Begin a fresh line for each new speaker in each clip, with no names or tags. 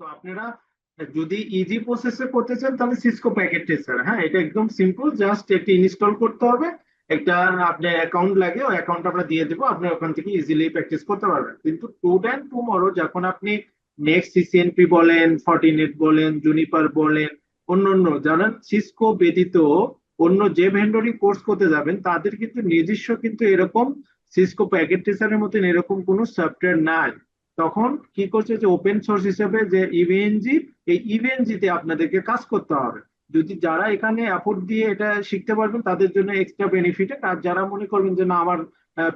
তো আপনারা যদি ইজি প্রসেসে করতে চান, তাহলে সিসকো প্যাকেট টেস্টার হ্যাঁ এটা একদম সিম্পল জাস্ট একটি ইনস্টল করতে হবে। একটা আপনার অ্যাকাউন্ট লাগে, ওই অ্যাকাউন্ট আমরা দিয়ে দেবো। আপনি ওখান থেকে ইজিলি প্র্যাকটিস করতে পারবেন। কিন্তু টুড অ্যান্ড টুমরো যখন আপনি নেক্সট সিসিএনপি বলেন ফর্টিনেট বলেন জুনিপার বলেন অন্য অন্য যারা সিসকো ব্যতীত অন্য যে ভেন্ডরই কোর্স করতে যাবেন, তাদের কিন্তু নিজস্ব কিন্তু এরকম সিসকো প্যাকেট টেস্টারের মতন এরকম কোনো সফটওয়্যার নাই। তখন কি করছে যে ওপেন সোর্স হিসেবে যে ইভিএনজি এই ইভিএনজি তে আপনাদেরকে কাজ করতে হবে। যদি যারা এখানে অ্যাফোর্ড দিয়ে এটা শিখতে পারবেন, তাদের জন্য এক্সট্রা বেনিফিট আর যারা মনে করবেন যে না, আমার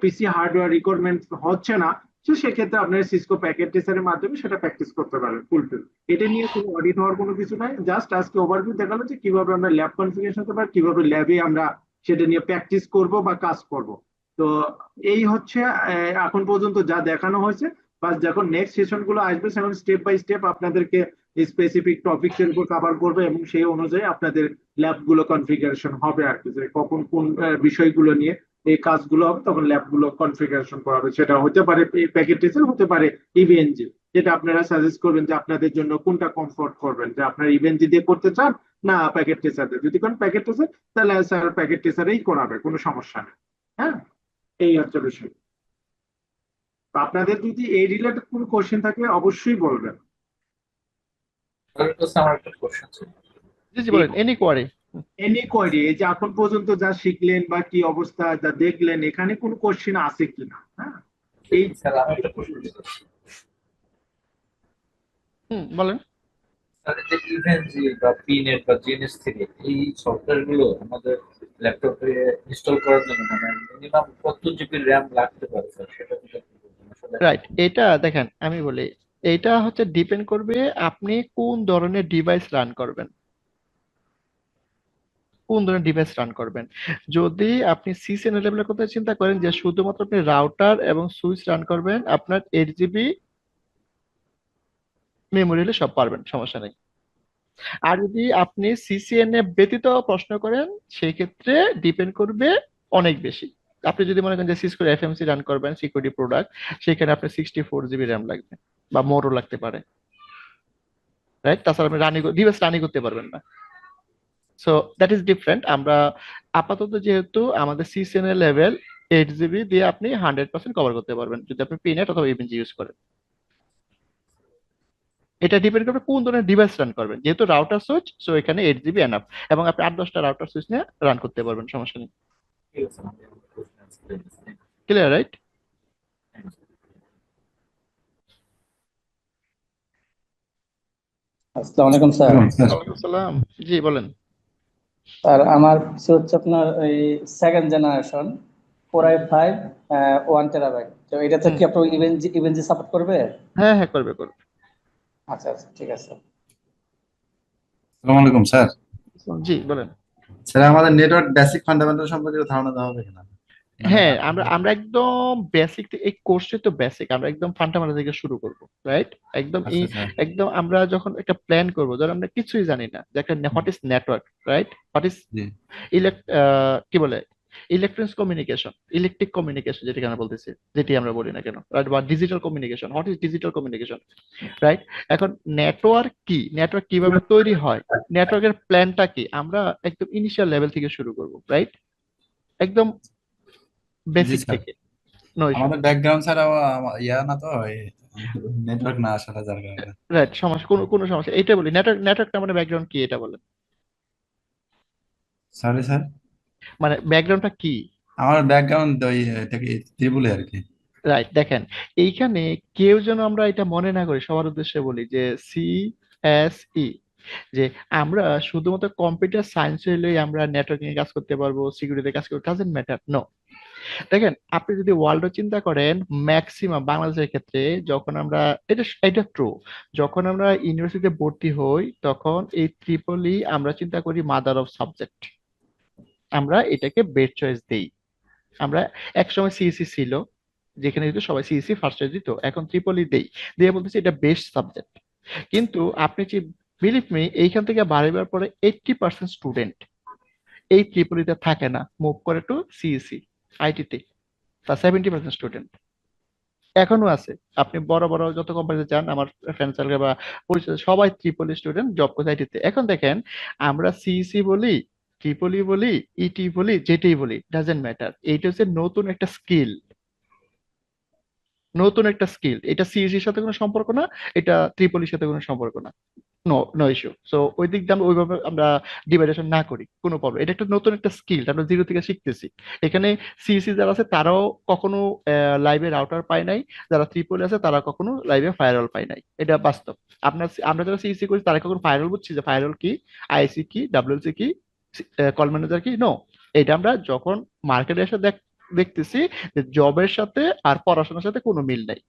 পিসি হার্ডওয়্যার রিকোয়ারমেন্ট হচ্ছে না, তো সেক্ষেত্রে আপনার সিসকো প্যাকেট টেস্টারের মাধ্যমে সেটা প্র্যাকটিস করতে পারবেন ফুলফিল এটা নিয়ে কোনো অডিট হওয়ার কোনো কিছু নাই। জাস্ট আজকে ওভারভিউ দেখাল যে কীভাবে আমরা ল্যাব কনফিগারেশন করতে পারি, কীভাবে ল্যাবে আমরা সেটা নিয়ে প্র্যাকটিস করব বা কাজ করব। তো এই হচ্ছে এখন পর্যন্ত যা দেখানো হয়েছে। বা যখন নেক্সট সেশনগুলো আসবে সেখন স্টেপ বাই স্টেপ আপনাদেরকে স্পেসিফিক টপিকস এর উপর কভার করবে এবং সেই অনুযায়ী আপনাদের ল্যাবগুলো কনফিগারেশন হবে আর কি। যে কখন কোন বিষয়গুলো নিয়ে এই কাজগুলো হবে, তখন ল্যাবগুলো কনফিগারেশন করা হবে। সেটা হতে পারে প্যাকেট টেস্টার হতে পারে ইভিএনজি যেটা আপনারা সাজেস্ট করবেন যে আপনাদের জন্য কোনটা কমফোর্ট করবেন? যে আপনারা ইভিএনজি দিয়ে করতে চান না প্যাকেট টেস্টার দিয়ে যদি কোন প্যাকেট টেস্টার তাহলে স্যার প্যাকেট টেস্টারেই করাবে, কোনো সমস্যা নেই। হ্যাঁ? এই হচ্ছে বিষয়। আপনাদের যদি এই রিলেটেড কোনো কোশ্চেন থাকে অবশ্যই বলবেন।
স্যারের আমার একটা কোশ্চেন ছিল
জি জি বলেন এনি কোয়ারি
এনি কোয়ারি এই যে এখন পর্যন্ত যা শিখলেন বা কি অবস্থা যা দেখলেন এখানে কোনো কোশ্চেন আছে কিনা হ্যাঁ? এই
স্যার আমি একটা প্রশ্ন
হুম বলেন।
যে ইভেনজি বা পিনেট বা জিএনএস থেকে এই সফটওয়্যারগুলো আমাদের ল্যাপটপে ইনস্টল করার জন্য মানে মিনিমাম কত জিবি র্যাম লাগতে পারে স্যার সেটা
রাইট এটা দেখেন, আমি বলি, এটা হচ্ছে ডিপেন্ড করবে আপনি কোন ধরনের ডিভাইস রান করবেন। কোন ধরনের ডিভাইস রান করবেন। যদি আপনি সিসিএন লেভেলের কথা চিন্তা করেন যে শুধুমাত্র আপনি রাউটার এবং সুইচ রান করবেন, আপনার এইট জিবি মেমোরি হলে সব পারবেন, সমস্যা নেই। আর যদি আপনি সিসিএন এ ব্যতীত প্রশ্ন করেন, সেই ক্ষেত্রে ডিপেন্ড করবে অনেক বেশি। আপনি যদি মনে করেন যে সিসকো এফএমসি রান করবেন সিকিউরিটি প্রোডাক্ট সেখানে আপনার সিক্সটি ফোর জিবি র্যাম লাগবে বা মোরও লাগতে পারে। রাইট তাছাড়া আপনি রানিং ডিভাইস রানিং করতে পারবেন না। সো দ্যাট ইজ ডিফারেন্ট আমরা আপাতত যেহেতু আমাদের সিসিএন এর লেভেল এইট জিবি দিয়ে আপনি হান্ড্রেড পার্সেন্ট কভার করতে পারবেন, যদি আপনি পিনেট অথবা ইভিএনজি ইউজ করেন। এটা ডিপেন্ড করবে কোন ধরনের ডিভাইস রান করবেন। যেহেতু রাউটার সুইচ সো এখানে এইট জিবি এনাফ এবং আপনি আট দশটা রাউটার সুইচ নিয়ে রান করতে পারবেন, সমস্যা নেই। ক্লিয়ার রাইট
আসসালামু আলাইকুম স্যার
আসসালাম জি বলেন।
স্যার আমার পিসি হচ্ছে আপনার এই second generation four I five one terabyte তো এটাতে কি আপনার ইভেনজি ইভেনজি সাপোর্ট করবে?
হ্যাঁ হ্যাঁ করবে করবে।
আচ্ছা আচ্ছা ঠিক আছে।
আসসালামু আলাইকুম স্যার
জি বলেন।
স্যার আমাদের নেটওয়ার্ক বেসিক ফান্ডামেন্টাল সম্পর্কে ধারণা দেওয়া হবে কিনা?
হ্যাঁ আমরা আমরা একদম বেসিক এই কোর্সে তো বেসিক আমরা একদম ফান্ডামেন্টাল থেকে শুরু করব রাইট একদম
আচ্ছা স্যার
একদম আমরা যখন একটা প্ল্যান করব ধর আমরা কিছুই জানি না যে একটা what is network right what is. Elect কি বলে? ইলেকট্রনিক্স কমিউনিকেশন ইলেকট্রিক কমিউনিকেশন যেটাকে আমরা বলতেছি যেটি আমরা বলি না কেন রাইট বা digital communication what is digital communication right এখন নেটওয়ার্ক কি? নেটওয়ার্ক কীভাবে তৈরি হয়? নেটওয়ার্কের প্ল্যানটা কি? আমরা একদম ইনিশিয়াল লেভেল থেকে শুরু করব রাইট একদম বেসিক থেকে নো
আমাদের ব্যাকগ্রাউন্ড আমা- ইয়া না তো নেটওয়ার্ক না আসলে যার কারণে।
রাইট সমস্যা কোনো কোনো সমস্যা। এটা বলি নেটওয়ার্ক নেটওয়ার্কটা মানে ব্যাকগ্রাউন্ড কি এটা বলেন?
সরি স্যার
মানে ব্যাকগ্রাউন্ডটা কি?
আমার ব্যাকগ্রাউন্ড ওই এটাকে ত্রিপুলে আর কি।
রাইট দেখেন এইখানে কেউ যেন আমরা এটা মনে না করি সবার উদ্দেশ্যে বলি যে সি এস ই যে আমরা শুধুমাত্র কম্পিউটার সায়েন্স হলেই আমরা নেটওয়ার্কিং এ কাজ করতে পারব সিকিউরিটিতে কাজ করতে ডাজেন্ট ম্যাটার নো দেখেন, আপনি যদি ওয়ার্ল্ড চিন্তা করেন ম্যাক্সিমাম বাংলাদেশের ক্ষেত্রে যখন আমরা, এটা এটা ট্রু যখন আমরা ইউনিভার্সিটিতে ভর্তি হই, তখন এই ত্রিপলি আমরা চিন্তা করি মাদার অফ সাবজেক্ট আমরা এটাকে বেস্ট চয়েস দেই। আমরা একসময় সিএসসি ছিল, যেখানে কিন্তু সবাই সিএসসি ফার্স্ট চয়েস দিত, এখন ত্রিপলি দেই। দিয়ে বলতেছি এটা বেস্ট সাবজেক্ট কিন্তু আপনি যে বিলিভ মি এইখান থেকে বাড়িবার পরে এইটটি পার্সেন্ট স্টুডেন্ট এই ত্রিপলিতে থাকে না। মুভ করে টু সিএসসি আইটিতে তা সেভেন্টি পার্সেন্ট স্টুডেন্ট এখনও আছে। আপনি বড় বড় যত কোম্পানিতে যান, আমার ফ্রেন্ড সার্কেল বা পরিচিত সবাই ট্রিপল স্টুডেন্ট জব করছে আইটিতে এখন দেখেন, আমরা সিইসি বলি ট্রিপলি বলি ইটি বলি, যেটাই বলি ডাজেন্ট ম্যাটার এইটা হচ্ছে নতুন একটা স্কিল নতুন একটা স্কিল এটা সিইসির সাথে কোনো সম্পর্ক না, এটা ত্রিপলির সাথে কোনো সম্পর্ক না। নো নো ইস্যু সো ওই দিক দিয়ে ওইভাবে আমরা ডিভাইডেশন না করি, কোনো প্রবলেম এটা একটা নতুন একটা স্কিল আমরা জিরো থেকে শিখতেছি। এখানে সিইসি যারা আছে, তারাও কখনো লাইভে রাউটার পায় নাই। যারা ত্রিপলি আছে, তারা কখনো লাইভে ফায়ারওয়াল পায় নাই। এটা বাস্তব। আপনার আমরা যারা সিইসি করি তারা কখনো ফায়ারওয়াল বুঝছি যে ফায়ারওয়াল কি? আইসি কি? ডাব্লিউসি কি? কল ম্যানেজার কি? নো এটা আমরা যখন মার্কেটে এসে দেখ, দেখতেছি যে জবের সাথে আর পড়াশোনার সাথে কোনো মিল নাই।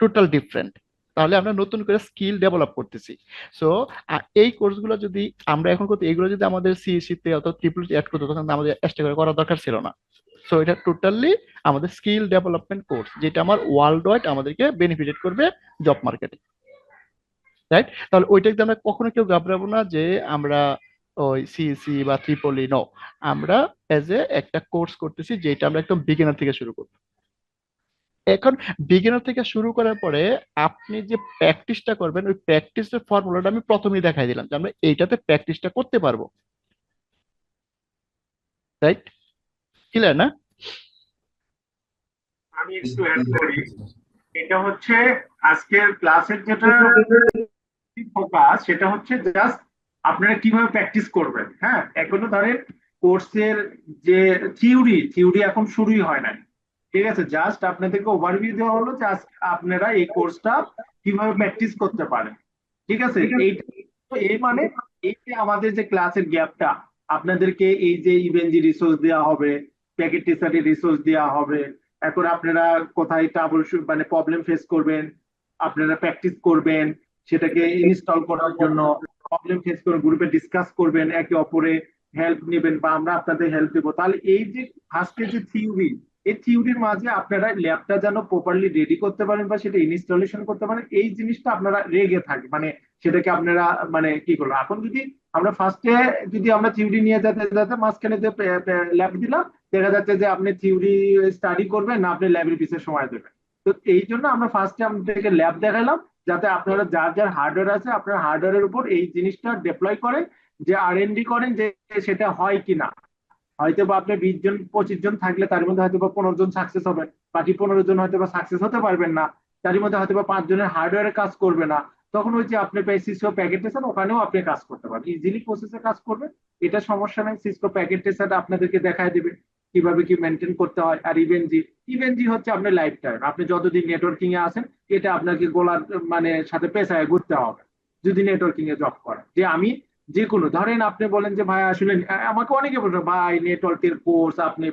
টোটাল ডিফারেন্ট তাহলে আমরা নতুন করে স্কিল ডেভেলপ করতেছি। সো এই কোর্সগুলো যদি আমরা এখন করতে এগুলো যদি আমাদের সিএসসি তে অথবা ট্রিপল অ্যাড করতে তখন আমাদের এক্সট্রা করে করার দরকার ছিল না। সো এটা টোটালি আমাদের স্কিল ডেভেলপমেন্ট কোর্স যেটা আমার ওয়ার্ল্ড ওয়াইড আমাদেরকে বেনিফিটেড করবে জব মার্কেটে রাইট তাহলে ওইটা ওইটাকে আমরা কখনো কেউ ঘাবড়াবো না যে আমরা ওই সিএসসি বা ট্রিপলি নো আমরা এজ এ একটা কোর্স করতেছি, যেটা আমরা একদম বিগিনার থেকে শুরু করব। এখন বিগিনার থেকে শুরু করার পরে আপনি যে প্র্যাকটিসটা করবেন, ওই প্র্যাকটিসের ফর্মুলাটা আমি প্রথমেই দেখাই দিলাম যে আমরা এইটাতে প্র্যাকটিসটা করতে পারব। রাইট ক্লিয়ার না?
আমি একটু অ্যাড করি। এটা হচ্ছে আজকের ক্লাসের যেটা ফোকাস সেটা হচ্ছে জাস্ট আপনারা কীভাবে প্র্যাকটিস করবেন হ্যাঁ? এখনও ধরেন কোর্সের যে থিওরি থিওরি এখন শুরুই হয় নাই। ঠিক আছে জাস্ট আপনাদেরকে ওভারভিউ দেওয়া হলো যে আপনারা এই কোর্সটা কীভাবে প্র্যাকটিস করতে পারেন। ঠিক আছে? এই এই মানে এই যে আমাদের যে ক্লাসের গ্যাপটা আপনাদেরকে এই যে ইভেনজি রিসোর্স দেওয়া হবে প্যাকেট টিচারের রিসোর্স দেওয়া হবে এখন আপনারা কোথায় ট্রাবল মানে প্রবলেম ফেস করবেন আপনারা প্র্যাকটিস করবেন সেটাকে ইনস্টল করার জন্য প্রবলেম ফেস করে গ্রুপে ডিসকাস করবেন একে অপরে হেল্প নেবেন বা আমরা আপনাদের হেল্প দেবো। তাহলে এই যে ফার্স্টে যে থিওরি এই থিওরির মাঝে আপনারা ল্যাবটা যেন প্রপারলি রেডি করতে পারেন বা সেটা ইনস্টলেশন করতে পারেন, এই জিনিসটা আপনারা রেগে থাকে মানে সেটাকে আপনারা মানে কি করব এখন যদি আমরা ফার্স্টে যদি আমরা থিওরি নিয়ে যেতে যেতে মাঝখানে যে ল্যাব দিলাম, দেখা যাচ্ছে যে আপনি থিওরি স্টাডি করবেন, না আপনি ল্যাবের পিছিয়ে সময় দেবেন। তো এই জন্য আমরা ফার্স্টে আপনাদেরকে ল্যাব দেখালাম, যাতে আপনারা যার যার হার্ডওয়্যার আছে, আপনার হার্ডওয়্যারের উপর এই জিনিসটা ডিপ্লয় করেন, যে আর এন ডি করেন যে সেটা হয় কিনা। হয়তো বা আপনি বিশ জন, পঁচিশ জন থাকলে তার মধ্যে হয়তো বা পনেরো জন সাকসেস হবেন বাকি পনেরো জন হয়তো বা সাকসেস হতে পারবেন না। তার মধ্যে হয়তো বা পাঁচ জনের হার্ডওয়্যারে কাজ করবে না। তখন ওই যে আপনি সিসকো প্যাকেট টেস্টার ওখানেও আপনি কাজ করতে পারবেন। ইজিলি প্রসেসে কাজ করবেন। এটা সমস্যা নাই। সিসকো প্যাকেট টেস্টার আপনাদেরকে দেখায় দেবে কীভাবে কি মেনটেন করতে হয়। আর ইভেনজি ইভেনজি হচ্ছে আপনার লাইফ টাইম আপনি যতদিন নেটওয়ার্কিং এ আছেন, এটা আপনাকে গোলার মানে সাথে পেশায় ঘুরতে হবে। যদি নেটওয়ার্কিং এ জব করেন। যে আমি যে কোনো ধরেন আপনি বলেন যে, ভাই, আসলে আমাকে অনেকে বলছে, ভাই নেটওয়ার্কের কোর্স আপনি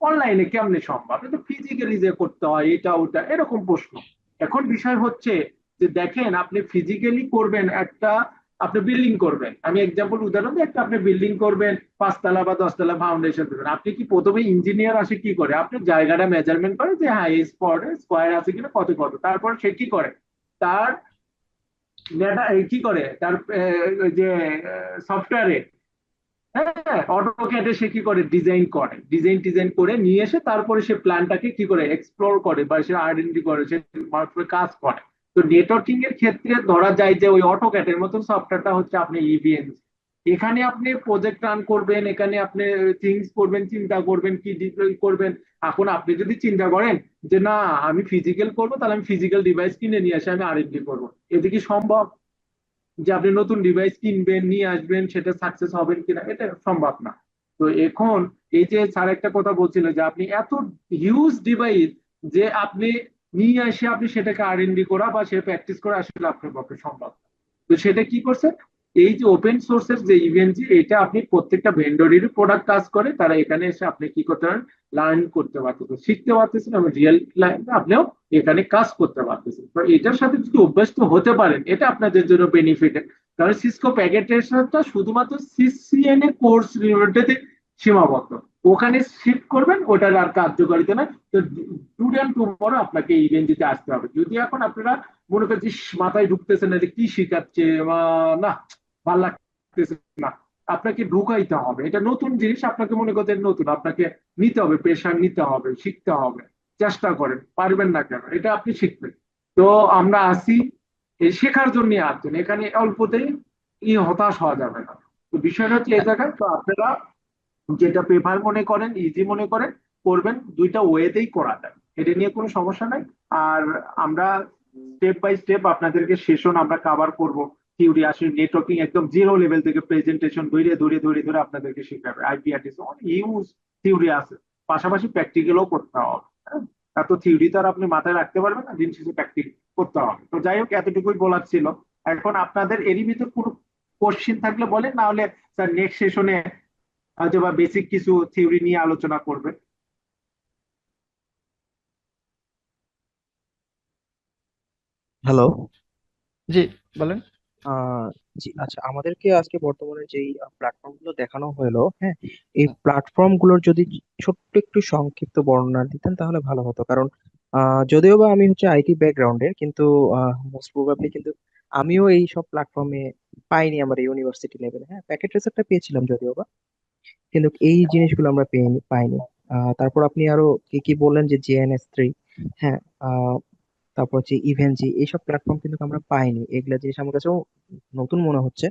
অনলাইনে কেমনে সম্ভব? তো ফিজিক্যালি যে করতে হয়, এটা, ওটা, এরকম প্রশ্ন। এখন বিষয় হচ্ছে যে, দেখেন, আপনি ফিজিক্যালি করবেন একটা, আপনি বিল্ডিং করবেন। আমি এক্সাম্পল উদাহরণ দিই একটা আপনি বিল্ডিং করবেন, পাঁচতলা বা দশতলা ফাউন্ডেশন দেবেন আপনি কি প্রথমে ইঞ্জিনিয়ার আসে কি করে? আপনি জায়গাটা মেজারমেন্ট করে যে হ্যাঁ এই স্পটে স্কোয়ার আছে কিনা, কত কত? তারপর সে কি করে? তার ডেটা কি করে? তার যে সফটওয়্যারে হ্যাঁ অটোক্যাডে সে কি করে? ডিজাইন করে। ডিজাইন ডিজাইন করে নিয়ে এসে তারপরে সে প্ল্যানটাকে কি করে? এক্সপ্লোর করে বা সে আইডেন্টি করে, সে কাজ করে। তো নেটওয়ার্কিং এর ক্ষেত্রে ধরা যায় যে ওই অটোক্যাটের মতন সফটওয়্যারটা হচ্ছে আপনি ইভিএন এখানে আপনি প্রজেক্ট রান করবেন, এখানে আপনি থিংস করবেন, চিন্তা করবেন, কি করবেন এখন আপনি যদি চিন্তা করেন যে, না, আমি ফিজিক্যাল করব, তাহলে আমি ফিজিক্যাল ডিভাইস কিনে নিয়ে আসে আমি আর করব। এতে কি সম্ভব? যে আপনি নতুন ডিভাইস কিনবেন, নিয়ে আসবেন, সেটা সাকসেস হবেন কিনা, এটা সম্ভব না। তো এখন এই যে স্যার একটা কথা বলছিল যে, আপনি এত হিউজ ডিভাইস যে আপনি নিয়ে আসে আপনি সেটাকে আর এন ডি করা বা সে প্র্যাকটিস করা আসলে আপনার পক্ষে সম্ভব। তো সেটা কি করছে? এই যে ওপেন সোর্সের যে ইভেন্ট এটা আপনি প্রত্যেকটা ভেন্ডরেরই প্রোডাক্ট কাজ করে তারা এখানে এসে আপনি কি করতে পারেন? লার্ন করতে পারতেছেন শিখতে পারতেছেন এবং রিয়েল লাইফে আপনিও এখানে কাজ করতে পারতেছেন। তো এটার সাথে যদি অভ্যস্ত হতে পারেন এটা আপনাদের জন্য বেনিফিট কারণ সিসকো প্যাকেট টেস্টারটা শুধুমাত্র সিসিএনএ কোর্স রিলেটেড সীমাবদ্ধ। ওখানে শিফট করবেন ওটার আর কার্যকারিতা না তো স্টুডেন্ট টুমরো আপনাকে ইভেন্টিতে আসতে হবে। যদি এখন আপনারা মনে ইস, মাথায় ঢুকতেছে না যে কি শিখাচ্ছে না ভালো লাগতেছে না। আপনাকে ঢুকাইতে হবে। এটা নতুন জিনিস, আপনাকে মনে করতে নতুন। আপনাকে নিতে হবে প্রেশার নিতে হবে, শিখতে হবে। চেষ্টা করেন, পারবেন না কেন? এটা আপনি শিখবেন। তো আমরা আসি এই শেখার জন্য আসছেন। এখানে অল্পতেই ই হতাশ হওয়া যাবে না। তো বিষয়টা হচ্ছে এই জায়গায়, তো আপনারা যেটা প্রেফার মনে করেন ইজি মনে করেন, করবেন, দুইটা ওয়েতেই করা যায়। এটা নিয়ে কোনো সমস্যা নাই। আর আমরা স্টেপ বাই স্টেপ আপনাদেরকে সেশন আমরা কভার করব। থিওরি আসলে নেটওয়ার্কিং একদম জিরো লেভেল থেকে প্রেজেন্টেশন ধরে ধরে ধরে ধরে আপনাদেরকে শেখাবে। আইপিআরটিস অনেক ইউজ থিওরি আছে। পাশাপাশি প্র্যাকটিক্যালও করতে হবে হ্যাঁ? এত থিওরি তো আর আপনি মাথায় রাখতে পারবেন না দিন শেষে প্র্যাকটিস করতে হবে। তো যাই হোক এতটুকুই বলার ছিল। এখন আপনাদের এরই ভিতর কোনো কোশ্চিন থাকলে বলেন না হলে স্যার নেক্সট সেশনে হয়তো বা বেসিক কিছু থিওরি নিয়ে আলোচনা করবে
হ্যালো
জি বলেন।
আহ জি আচ্ছা আমাদেরকে আজকে বর্তমানে যেই প্ল্যাটফর্মগুলো দেখানো হলো হ্যাঁ এই প্ল্যাটফর্মগুলোর যদি ছোট্ট একটু সংক্ষিপ্ত বর্ণনা দিতেন তাহলে ভালো হতো। কারণ যদিও বা আমি হচ্ছে আইটি ব্যাকগ্রাউন্ডের কিন্তু মোস্ট প্রবাবলি কিন্তু আমিও এই সব প্ল্যাটফর্মে পাইনি আমার ইউনিভার্সিটি লেভেলে হ্যাঁ প্যাকেট রেসারটা পেয়েছিলাম যদিও বা কিন্তু এই জিনিসগুলো আমরা পেইনি পাইনি। আহ, তারপর আপনি আরও কি কি বললেন যে জিএনএস থ্রি হ্যাঁ আহ, তারপর হচ্ছে ইভেনজি এইসব প্ল্যাটফর্ম কিন্তু আমরা পাইনি। এগুলা জিনিস আমার কাছেও নতুন মনে হচ্ছে।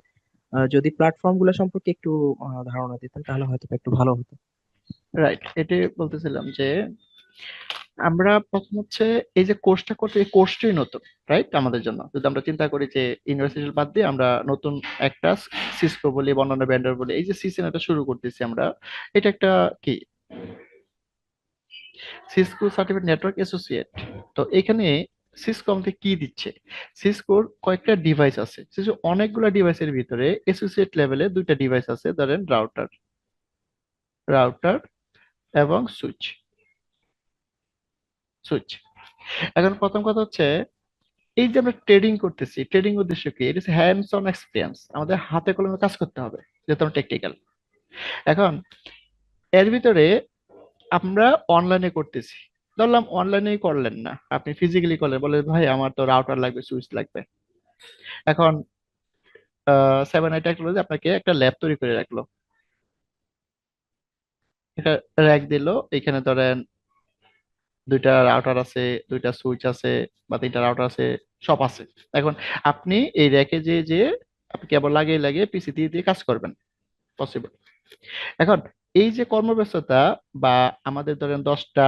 যদি প্ল্যাটফর্মগুলো সম্পর্কে একটু ধারণা দিতেন, তাহলে হয়তো একটু ভালো হতো।
রাইট এটাই বলতেছিলাম যে, আমরা প্রথম হচ্ছে এই যে কোর্সটা করতে, এই কোর্সটাই নতুন রাইট আমাদের জন্য। যদি আমরা চিন্তা করি যে ইউনিভার্সিটি বাদ দিয়ে আমরা নতুন একটা সিসকো বলি অন্যান্য ব্যান্ডার বলি, এই যে সিসিএনটা শুরু করতেছি আমরা, এটা একটা কি? সিসকো সার্টিফিকেট নেটওয়ার্ক অ্যাসোসিয়েট তো এখানে সিসকো আমাদের কি দিচ্ছে? সিসকোর কয়েকটা ডিভাইস আছে। সিসকো অনেকগুলো ডিভাইসের ভিতরে অ্যাসোসিয়েট লেভেলে দুইটা ডিভাইস আছে, ধরেন রাউটার রাউটার এবং সুইচ সুইচ এখন প্রথম কথা হচ্ছে, এই যে আমরা ট্রেডিং করতেছি ট্রেডিং উদ্দেশ্য কি? এটা হচ্ছে হ্যান্ডস অন এক্সপিরিয়েন্স আমাদের হাতে কলমে কাজ করতে হবে, যেহেতু আমরা টেকনিক্যাল এখন, এর ভিতরে আমরা অনলাইনে করতেছি। ধরলাম অনলাইনেই করলেন না। আপনি ফিজিক্যালি করলেন, বলে ভাই আমার তো রাউটার লাগবে সুইচ লাগবে। এখন সেভেন আই টেকনোলজি আপনাকে একটা ল্যাব তৈরি করে রাখল। র্যাক দিল, এখানে ধরেন দুইটা রাউটার আছে, দুইটা সুইচ আছে বা তিনটা রাউটার আছে, সব আছে। এখন আপনি এই র্যাকে যে যে আপনি কেবল লাগিয়ে লাগিয়ে পিসি দিয়ে দিয়ে কাজ করবেন পসিবল এখন এই যে কর্মব্যস্ততা বা আমাদের ধরেন দশটা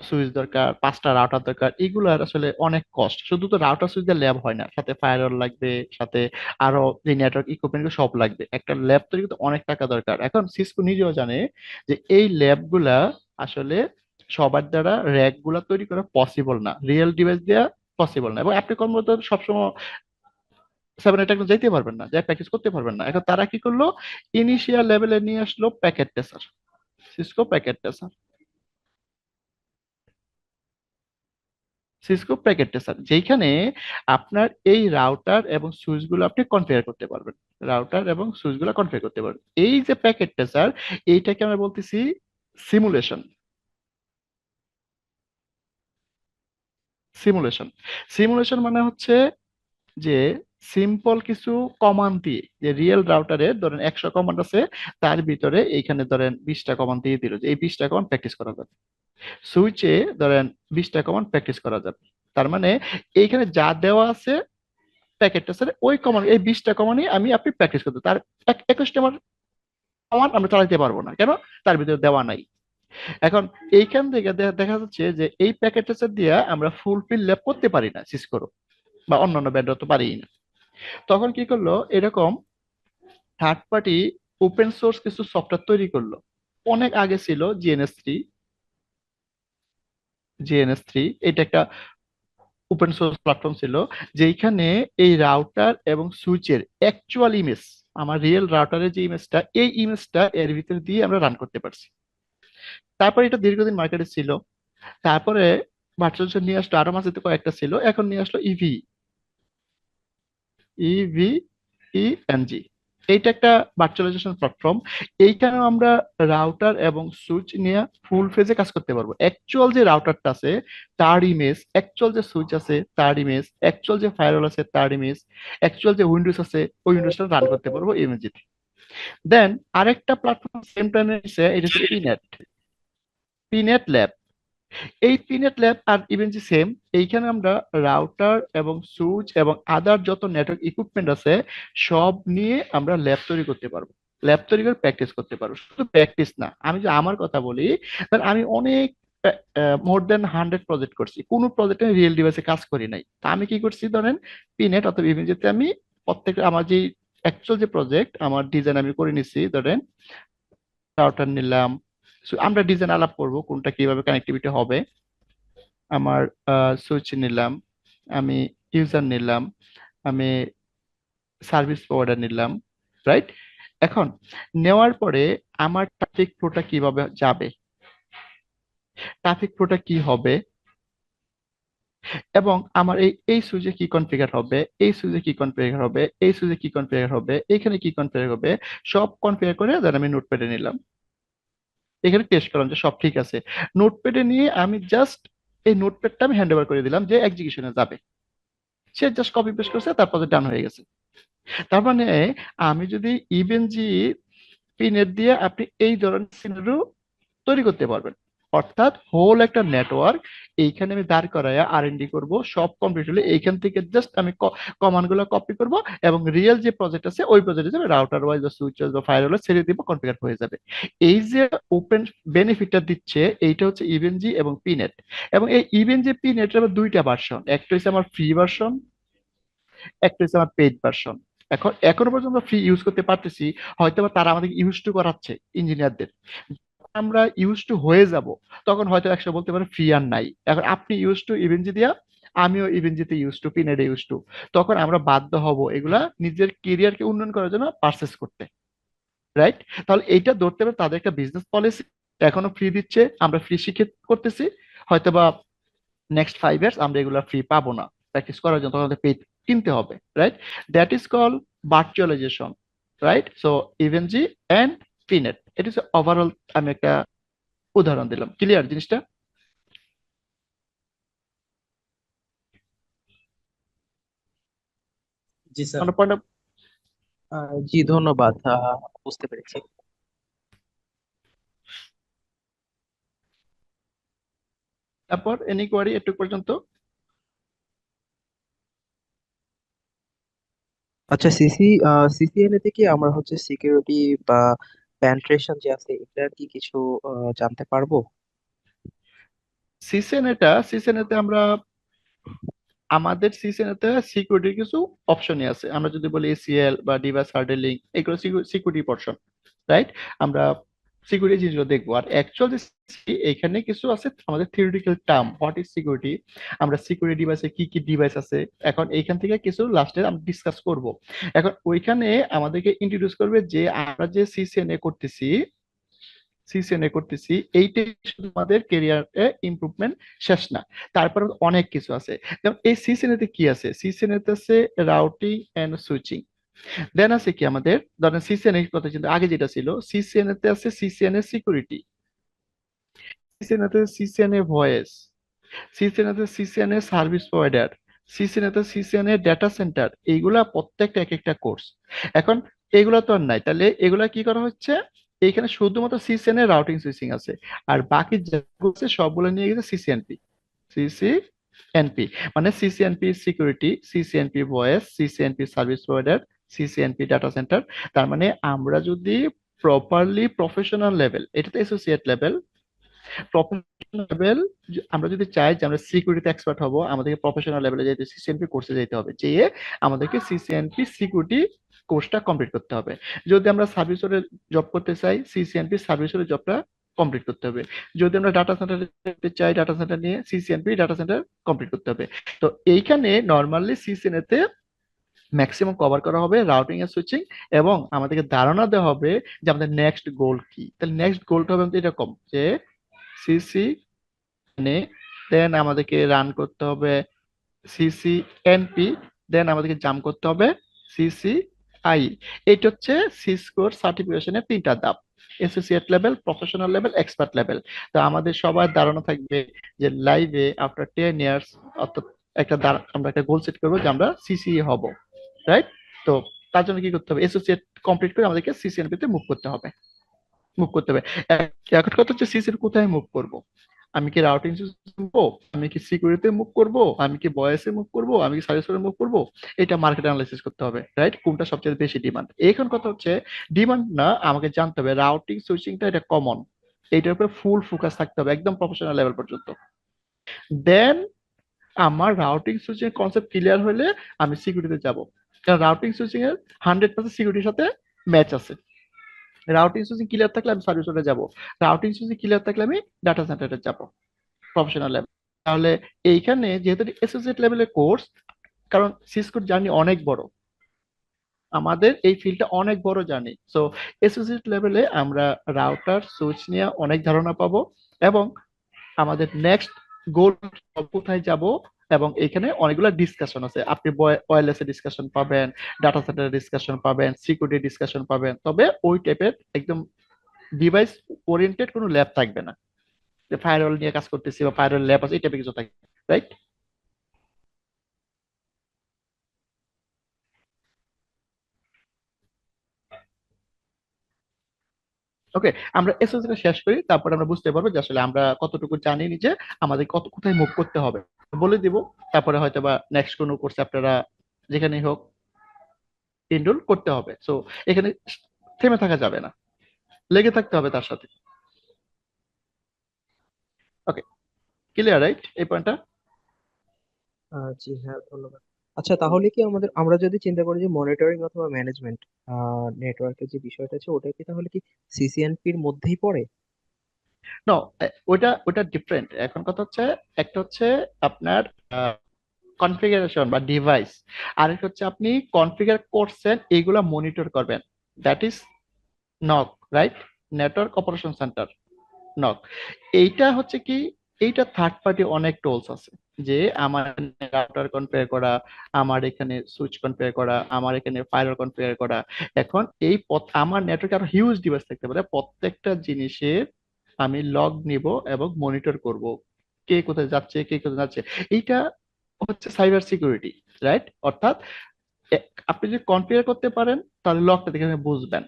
সুইচ দরকার, পাঁচটা রাউটার দরকার, এগুলোর আসলে অনেক কষ্ট। শুধু তো রাউটার সুইচ ল্যাব হয় না, সাথে ফায়ারওয়াল লাগবে, সাথে আরও যে নেটওয়ার্ক ইকুইপমেন্ট সব লাগবে। একটা ল্যাব তৈরি করতে অনেক টাকা দরকার। এখন সিসকো নিজেও জানে যে এই ল্যাবগুলা আসলে সবার দ্বারা র্যাকগুলা তৈরি করা পসিবল না। রিয়েল ডিভাইস দেওয়া পসিবল না। এবং আপনি কর্মরত সবসময় সেভেন এটা যাইতে পারবেন না যা প্যাকেজ করতে পারবেন না। এখন তারা কি করল? ইনিশিয়াল লেভেলে নিয়ে আসলো packet tracer Cisco packet tracer Cisco packet tracer যেখানে আপনার এই রাউটার এবং সুইচগুলো আপনি কনফিগার করতে পারবেন। রাউটার এবং সুইচগুলো কনফিগার করতে পারবেন। এই যে প্যাকেট স্যার এইটাকে আমরা বলতেছি সিমুলেশন সিমুলেশন সিমুলেশন মানে হচ্ছে যে সিম্পল কিছু কমান্ড দিয়ে, যে রিয়েল রাউটারে ধরেন একশো কমান্ড আছে, তার ভিতরে এইখানে ধরেন বিশটা কমান্ড দিয়ে দিল, যে এই বিশটা কমান্ড প্র্যাকটিস করা যাবে। সুইচে ধরেন বিশটা কমান্ড প্র্যাকটিস করা যাবে। তার মানে এইখানে যা দেওয়া আছে প্যাকেটটা স্যার ওই কমান্ড এই বিশটা কমান্ডই আমি আপনি প্র্যাকটিস করতে তার একুশটা আমার কমান্ড আমরা চালাতে পারব না। কেন? তার ভিতরে দেওয়া নাই। এখন এইখান থেকে দেখা যাচ্ছে যে এই প্যাকেটটা দিয়ে আমরা ফুলফিল ল্যাব করতে পারি না সিসকোরও বা অন্যান্য ব্যান্ডও তো পারি না। তখন কি করল? এরকম থার্ড পার্টি ওপেন সোর্স কিছু সফটওয়্যার তৈরি করল। অনেক আগে ছিল জিএনএস থ্রি জিএনএস থ্রি এটা একটা ওপেন সোর্স প্ল্যাটফর্ম ছিল যেখানে এই রাউটার এবং সুইচের অ্যাকচুয়াল ইমেজ আমার রিয়েল রাউটারের যে ইমেজটা এই ইমেজটা এর ভিতর দিয়ে আমরা রান করতে পারছি। তারপরে এটা দীর্ঘদিন মার্কেটে ছিল। তারপরে ভার্চুয়াল নিয়ে আসলো, আরও তো কয়েকটা ছিল, এখন নিয়ে আসলো ইভি ইভি ইএনজি এইটা একটা ভার্চুয়ালাইজেশন প্ল্যাটফর্ম এইখানে আমরা রাউটার এবং সুইচ নিয়ে ফুল ফেজে কাজ করতে পারব। অ্যাকচুয়াল যে রাউটারটা আছে, তার ইমেজ অ্যাকচুয়াল যে সুইচ আছে, তার ইমেজ অ্যাকচুয়াল যে ফায়ারওয়াল আছে, তার ইমেজ অ্যাকচুয়াল যে উইন্ডোজ আছে, ওই উইন্ডোজটা রান করতে পারব ইমেজিতে দেন আরেকটা প্ল্যাটফর্ম সেম টাইমে এটা হচ্ছে পিনেট পিনেট ল্যাব এই পিনেট ল্যাব আর ইভেন ইভেনজি সেম এইখানে আমরা রাউটার এবং সুইচ এবং আদার যত নেটওয়ার্ক ইকুইপমেন্ট আছে, সব নিয়ে আমরা ল্যাব তৈরি করতে পারব। ল্যাব তৈরি করে প্র্যাকটিস করতে পারব। শুধু প্র্যাকটিস না, আমি যে আমার কথা বলি তাহলে আমি অনেক মোর দেন হান্ড্রেড প্রজেক্ট করছি। কোনো প্রজেক্টে রিয়েল ডিভাইসে কাজ করি নাই। তা আমি কি করছি ধরেন পিনেট অথবা ইভেনজিতে আমি প্রত্যেকটা আমার যে অ্যাকচুয়াল যে প্রজেক্ট আমার ডিজাইন আমি করে নিছি, ধরেন রাউটার নিলাম আমরা ডিজাইন আলাপ করব, কোনটা কীভাবে কানেক্টিভিটি হবে। আমার সুইচ নিলাম, আমি ইউজার নিলাম, আমি সার্ভিস প্রোভাইডার নিলাম রাইট এখন, নেওয়ার পরে আমার ট্রাফিক ফ্লোটা কীভাবে যাবে? ট্রাফিক ফ্লোটা কি হবে? এবং আমার এই এই সুইচে কি কনফিগার হবে? এই সুইচে কি কনফিগার হবে? এই সুইচে কি কনফিগার হবে? এখানে কি কনফিগার হবে? সব কনফিগার করে দেন আমি নোটপ্যাডে নিলাম। এখানে টেস্ট করলাম যে সব ঠিক আছে। নোটপ্যাডে নিয়ে আমি জাস্ট এই নোটপ্যাডটা আমি হ্যান্ড ওভার করে দিলাম যে এক্সিকিউশনে যাবে। সে জাস্ট কপি পেস্ট করছে, তারপরে ডান হয়ে গেছে। তার মানে আমি যদি ইভেন জি পিনের দিয়ে আপনি এই ধরনের সিনারিও তৈরি করতে পারবেন। অর্থাৎ হোল একটা নেটওয়ার্ক এইখানে আমি দাঁড় করাইয়া আর এন ডি করব, সব কমপ্লিট হলে এইখান থেকে জাস্ট আমি কমান্ডগুলো কপি করব এবং রিয়েল যে প্রজেক্ট আছে, ওই প্রজেক্টে যাবে রাউটার ওয়াইজ বা সুইচ বা ফায়ার ওয়াইজ ছেড়ে দিব কনফিগার হয়ে যাবে। এই যে ওপেন বেনিফিটটা দিচ্ছে, এইটা হচ্ছে ইভেনজি এবং পিনেট এবং এই ইভেনজি পিনেটের আবার দুইটা ভার্সন একটা হচ্ছে আমার ফ্রি ভার্সন একটা হচ্ছে আমার পেইড ভার্সন এখন, এখনও পর্যন্ত ফ্রি ইউজ করতে পারতেছি হয়তো তারা আমাদের ইউজ টু করাচ্ছে ইঞ্জিনিয়ারদের আমরা ইউজ টু হয়ে যাব, তখন হয়তো একশো বলতে পারে ফ্রি আর নাই। এখন আপনি ইউজ টু ইভেনজি দিয়া, আমিও ইভেনজিতে ইউজ টু পিনেটে ইউজ টু তখন আমরা বাধ্য হব এগুলা নিজের কেরিয়ারকে উন্নয়ন করার জন্য পারচেস করতে। রাইট তাহলে এইটা ধরতে হবে তাদের একটা বিজনেস পলিসি এখনও ফ্রি দিচ্ছে, আমরা ফ্রি শিখে করতেছি। হয়তো বা নেক্সট ফাইভ ইয়ার্স আমরা এগুলা ফ্রি পাবো না। প্র্যাকটিস করার জন্য তখন পেড কিনতে হবে। Right that is call virtualization right so EVE NG and PNET এটা হচ্ছে ওভারঅল আমি একটা উদাহরণ দিলাম। ক্লিয়ার জিনিসটা?
জি স্যার।
ধন্যবাদ। বুঝতে পেরেছি।
তারপর এনি কোয়ারি একটু পর্যন্ত?
আচ্ছা সিসি সিসিএনএ থেকে আমরা হচ্ছে সিকিউরিটি বা পেনিট্রেশন যে আছে এটা কি কিছু জানতে পারব?
সিসেনেটা সিসেনেতে আমরা, আমাদের সিসেনেতে সিকিউরিটির কিছু অপশনই আছে। আমরা যদি বলি এসিএল বা ডিভাইস হার্ডেলিং এগুলো সিকিউরিটি পোর্শন রাইট আমরা সিকিউরিটি জিনিসগুলো দেখব। আর অ্যাকচুয়াল যে এখানে কিছু আছে আমাদের theoretical term what is security আমরা সিকিউরিটি ডিভাইসে কি কি ডিভাইস আছে? এখন এইখান থেকে কিছু লাস্টে আমরা ডিসকাস করব। এখন ওইখানে আমাদেরকে ইন্ট্রোডিউস করবে যে আমরা যে সিসিএনএ করতেছি সিসিএনএ করতেছি, এইটাই শুধু আমাদের কেরিয়ারে ইমপ্রুভমেন্ট শেষ না। তারপর অনেক কিছু আছে। যেমন এই সিসিএনএ তে কি আছে? সিসিএনএ তে আছে রাউটিং এন্ড সুইচিং দেন আছে কি আমাদের ধরেন সিসিএনএ কথা চিন্তা আগে যেটা ছিল সিসিএন তে আছে সিসিএনএ সিকিউরিটি সিসিএনএ তে সিসিএনএ ভয়েস সিসিএনএ তে সিসিএনএ সার্ভিস প্রোভাইডার সিসিএনএ তে এর ডেটা সেন্টার এইগুলা প্রত্যেকটা এক একটা কোর্স এখন এগুলা তো আর নাই তাহলে এগুলা কি করা হচ্ছে এইখানে শুধুমাত্র সিসিএনএ রাউটিং সুইচিং আছে আর বাকি যেগুলো সবগুলো নিয়ে গেছে সিসিএনপি সিসিএনপি মানে CCNP security CCNP voice CCNP service provider CCNP data centre তার মানে আমরা যদি প্রপারলি প্রফেশনাল লেভেল এটা তো অ্যাসোসিয়েট লেভেল প্রফেশনাল লেভেল আমরা যদি চাই যে আমরা সিকিউরিটি এক্সপার্ট হব, আমাদেরকে প্রফেশনাল লেভেলে যেতে সিসিএনপি কোর্সে যেতে হবে, যেয়ে আমাদেরকে সিসিএনপি সিকিউরিটি কোর্সটা কমপ্লিট করতে হবে। যদি আমরা সার্ভিসরে জব করতে চাই সিসিএনপি সার্ভিসরে জবটা কমপ্লিট করতে হবে। যদি আমরা ডাটা সেন্টারে চাই ডাটা সেন্টার নিয়ে সিসিএনপি ডাটা সেন্টার কমপ্লিট করতে হবে। তো এইখানে নর্মালি সিসিএনএ তে ম্যাক্সিমাম কভার করা হবে রাউটিং এর সুইচিং এবং আমাদেরকে ধারণা দেওয়া হবে যে আমাদের নেক্সট গোল কি। তাহলে নেক্সট গোলটা হবে এরকম যে সিসি দেন আমাদেরকে রান করতে হবে সিসি এনপি দেন আমাদেরকে জাম করতে হবে সিসি আই এটা হচ্ছে সি সিসকোর সার্টিফিকেশনের তিনটা ধাপ। Associate level professional level expert level তো আমাদের সবার ধারণা থাকবে যে লাইভে আফটার টেন ইয়ার্স অর্থাৎ একটা আমরা একটা গোল সেট করব যে আমরা সিসি হব। রাইট তো তার জন্য কি করতে হবে? অ্যাসোসিয়েট কমপ্লিট করে আমাদেরকে সিসিএনপি তে মুভ করতে হবে। মুভ করতে হবে। এখন কথা হচ্ছে সিসির কোথায় মুভ করব? আমি কি রাউটিং আমি কি সিকিউরিটিতে মুভ করব? আমি কি ভয়েসে মুভ করব? আমি কি সার্ভিসে মুভ করব? এটা মার্কেট অ্যানালাইসিস করতে হবে। রাইট কোনটা সবচেয়ে বেশি ডিমান্ড এখন কথা হচ্ছে ডিমান্ড না, আমাকে জানতে হবে। রাউটিং সুইচিংটা এটা কমন এইটার উপরে ফুল ফোকাস থাকতে হবে, একদম প্রফেশনাল লেভেল পর্যন্ত। দেন আমার রাউটিং সুইচিং কনসেপ্ট ক্লিয়ার হলে আমি সিকিউরিটিতে যাব। কারণ রাউটিং সুইচিং এর হান্ড্রেড পার্সেন্ট সিকিউরিটির সাথে ম্যাচ আছে। রাউটিং সুইচিং ক্লিয়ার থাকলে আমি সার্ভিসে যাব। রাউটিং সুইচিং ক্লিয়ার থাকলে আমি ডাটা সেন্টারে যাব প্রফেশনাল লেভেল তাহলে এইখানে যেহেতু অ্যাসোসিয়েট লেভেলের কোর্স কারণ সিসকোর জার্নি অনেক বড়। আমাদের এই ফিল্ডটা অনেক বড় জার্নি সো অ্যাসোসিয়েট লেভেলে আমরা রাউটার সুইচ নিয়ে অনেক ধারণা পাবো এবং আমাদের নেক্সট গোল কোথায় যাব এবং এখানে অনেকগুলো ডিসকাশন আছে। আপনি ওয়্যারলেস এর ডিসকাশন পাবেন ডাটা সেন্টারের ডিসকাশন পাবেন সিকিউরিটি ডিসকাশন পাবেন। তবে ওই টাইপের একদম ডিভাইস ওরিয়েন্টেড কোনো ল্যাব থাকবে না। যে ফায়ারওয়াল নিয়ে কাজ করতেছি বা ফায়ারওয়াল ল্যাব আছে, এই টাইপের কিছু থাকবে রাইট ওকে আমরা এসএসটা শেষ করি, তারপর আমরা বুঝতে পারব যে আসলে আমরা কতটুকু জানি যে আমাদের কত, কোথায় মুভ করতে হবে। বলে দিব, তারপরে হয়তো বা নেক্সট কোনো কোর্সে আপনারা যেখানেই হোক এনরোল করতে হবে। সো এখানে থেমে থাকা যাবে না। লেগে থাকতে হবে তার সাথে। ওকে ক্লিয়ার রাইট এই পয়েন্টটা
জি হ্যাঁ ধন্যবাদ। আচ্ছা তাহলে কি আমাদের, আমরা যদি চিন্তা করি যে মনিটরিং অথবা ম্যানেজমেন্ট নেটওয়ার্কের যে বিষয়টা আছে, ওটা কি তাহলে কি সিসিএনপির মধ্যেই পড়ে?
নো ওটা ওটা ডিফারেন্ট এখন কথা হচ্ছে, একটা হচ্ছে আপনার কনফিগারেশন বা ডিভাইস আরেকটা হচ্ছে আপনি কনফিগার করছেন এইগুলা মনিটর করবেন। That is NOC right network operation centre NOC এইটা হচ্ছে কি এইটা থার্ড পার্টি অনেক টুলস আছে। যে আমার রাউটার কনফিগার করা, আমার এখানে সুইচ কনফিগার করা, আমার এখানে ফায়ার কনফিগার করা। এখন এই পথ, আমার নেটওয়ার্কে আরও হিউজ ডিভাইস থাকতে পারে। প্রত্যেকটা জিনিসের আমি লগ নিব এবং মনিটর করব। কে কোথায় যাচ্ছে, কে কোথায় যাচ্ছে। এইটা হচ্ছে সাইবার সিকিউরিটি রাইট অর্থাৎ আপনি যদি কনফিগার করতে পারেন, তাহলে লগটা দেখে বুঝবেন।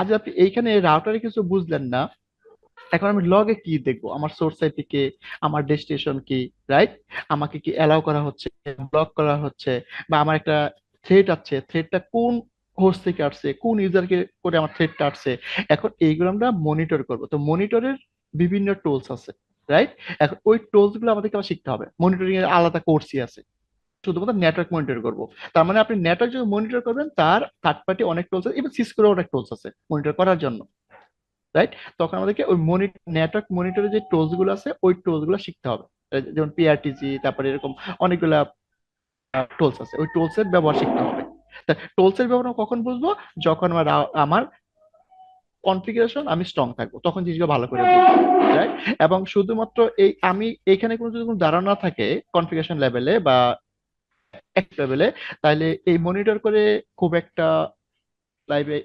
আজ আপনি এইখানে রাউটারে কিছু বুঝলেন না এখন আমি লগে কি দেখব? আমার সোর্স আইপি কে? আমার ডেস্টিনেশন কি? রাইট আমাকে কি অ্যালাউ করা হচ্ছে? ব্লক করা হচ্ছে? বা আমার একটা থ্রেট আছে থ্রেটটা কোন হোস্ট থেকে আসছে? কোন ইউজারকে করে আমার থ্রেটটা আসছে? এখন এইগুলো আমরা মনিটর করব। তো মনিটরের বিভিন্ন টুলস আছে রাইট এখন ওই টুলসগুলো আমাদেরকে আবার শিখতে হবে। মনিটরিং এর আলাদা কোর্সই আছে। শুধুমাত্র নেটওয়ার্ক মনিটর করব। তার মানে আপনি নেটওয়ার্ক যদি মনিটর করবেন, তার থার্ড পার্টি অনেক টুলস আছে এবং সিসকোর অনেক টুলস আছে মনিটর করার জন্য। রাইট তখন আমাদেরকে ওই নেটওয়ার্ক মনিটরের যে টুলসগুলো আছে, ওই টুলসগুলো শিখতে হবে। যেমন পিআরটিজি তারপরে এরকম অনেকগুলা টুলস আছে। ওই টুলস এর ব্যবহার শিখতে হবে। টুলস এর ব্যবহার কখন বুঝব? যখন আমার আমার কনফিগারেশন আমি স্ট্রং থাকব, তখন জিনিসগুলো ভালো করে রাইট এবং শুধুমাত্র এই, আমি এখানে কোনো যদি কোনো ধারণা থাকে কনফিগারেশন লেভেলে বা লেভেলে তাহলে এই মনিটর করে খুব একটা লাইভে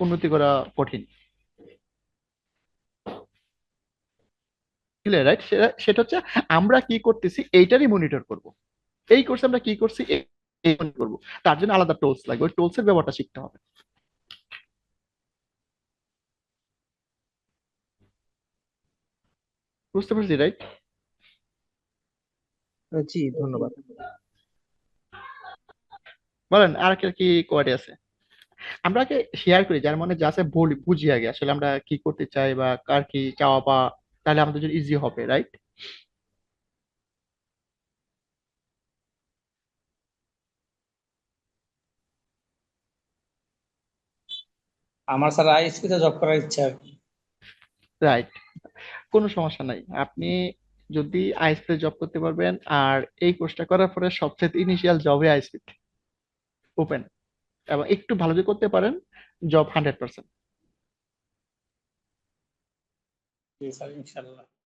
উন্নতি করা কঠিন। ক্লিয়ার রাইট সেটা হচ্ছে আমরা কি করতেছি এইটারই মনিটর করব। এই কোর্সে আমরা কি করছি করব। তার জন্য আলাদা টুলস লাগবে। ওই টুলস এর ব্যবহারটা শিখতে হবে। বুঝতে পারছি রাইট
জি ধন্যবাদ।
বলেন আর কি কি কোয়ারি আছে? আমরা আগে শেয়ার করি যার মনে যা আছে বলি বুঝি আগে আসলে আমরা কি করতে চাই বা কার কি চাওয়া বা তাহলে আমাদের জন্য ইজি হবে রাইট
আমার স্যার আইএসপি তে জব করার ইচ্ছা আর কি।
রাইট কোনো সমস্যা নাই। আপনি যদি আইএসপি জব করতে পারবেন আর এই কোর্সটা করার পরে সবচেয়ে ইনিশিয়াল জবে আইএসপি ওপেন এবং একটু ভালো যদি করতে পারেন জব হান্ড্রেড পার্সেন্ট
জি স্যার ইনশাল্লাহ